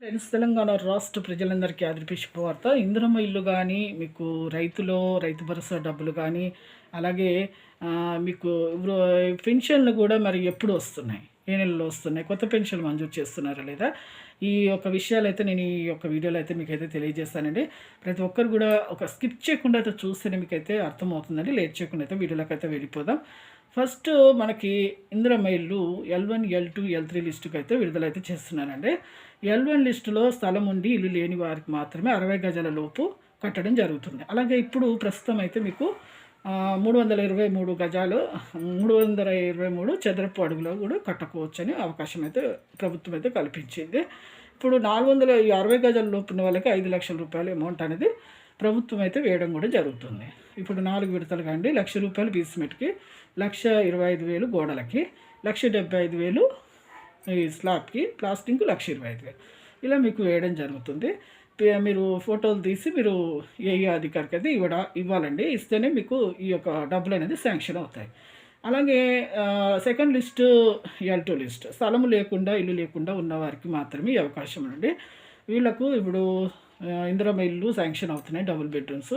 Friends Telangana రాష్ట్ర ప్రజలందరికీ ఆదరిపే శుభవార్త. ఇంద్రమ్మ ఇల్లు కానీ మీకు రైతులో రైతు భరోసా డబ్బులు కానీ అలాగే మీకు పెన్షన్లు కూడా మరి ఎప్పుడు వస్తున్నాయి? ఏ నెలలో వస్తున్నాయి? కొత్త పెన్షన్లు మంజూరు చేస్తున్నారా లేదా? ఈ యొక్క విషయాలు అయితే నేను ఈ యొక్క వీడియోలో అయితే మీకైతే తెలియజేస్తానండి. ప్రతి ఒక్కరు కూడా ఒక స్కిప్ చేయకుండా అయితే చూస్తేనే మీకైతే అర్థమవుతుందండి. లేట్ చేయకుండా అయితే వీడియోలోకి అయితే వెళ్ళిపోదాం. ఫస్ట్ మనకి Indiramma L one L two L three లిస్టుకి అయితే విడుదలైతే చేస్తున్నానండి. ఎల్ వన్ లిస్టులో స్థలం ఉండి ఇల్లు లేని వారికి మాత్రమే అరవై గజాల లోపు కట్టడం జరుగుతుంది. అలాగే ఇప్పుడు ప్రస్తుతం అయితే మీకు మూడు వందల ఇరవై మూడు గజాలు మూడు వందల ఇరవై మూడు చదరపు అడుగులో కూడా కట్టుకోవచ్చని అవకాశం అయితే ప్రభుత్వం అయితే కల్పించింది. ఇప్పుడు నాలుగు వందల అరవై గజాల లోపు ఉన్న వాళ్ళకి ఐదు లక్షల రూపాయల అమౌంట్ అనేది ప్రభుత్వం అయితే వేయడం కూడా జరుగుతుంది. ఇప్పుడు నాలుగు విడతలు కండి లక్ష రూపాయలు బీస్మెట్కి లక్ష ఇరవై ఐదు వేలు గోడలకి లక్ష డెబ్బై ఐదు వేలు ఈ స్లాబ్కి ప్లాస్టింగ్ లక్ష ఇరవై ఐదు వేలు. ఇలా మీకు వేయడం జరుగుతుంది. మీరు ఫోటోలు తీసి మీరు ఏ అధికారికి అయితే ఇవ్వడ ఇవ్వాలండి. ఇస్తేనే మీకు ఈ యొక్క డబ్బులు అనేది శాంక్షన్ అవుతాయి. అలాగే సెకండ్ లిస్ట్ ఎల్టో లిస్ట్. స్థలము లేకుండా ఇల్లు లేకుండా ఉన్న వారికి మాత్రమే అవకాశం అండి వీళ్ళకు ఇప్పుడు ఇందిరమ్మ ఇల్లు శాంక్షన్ అవుతున్నాయి డబుల్ బెడ్రూమ్స్.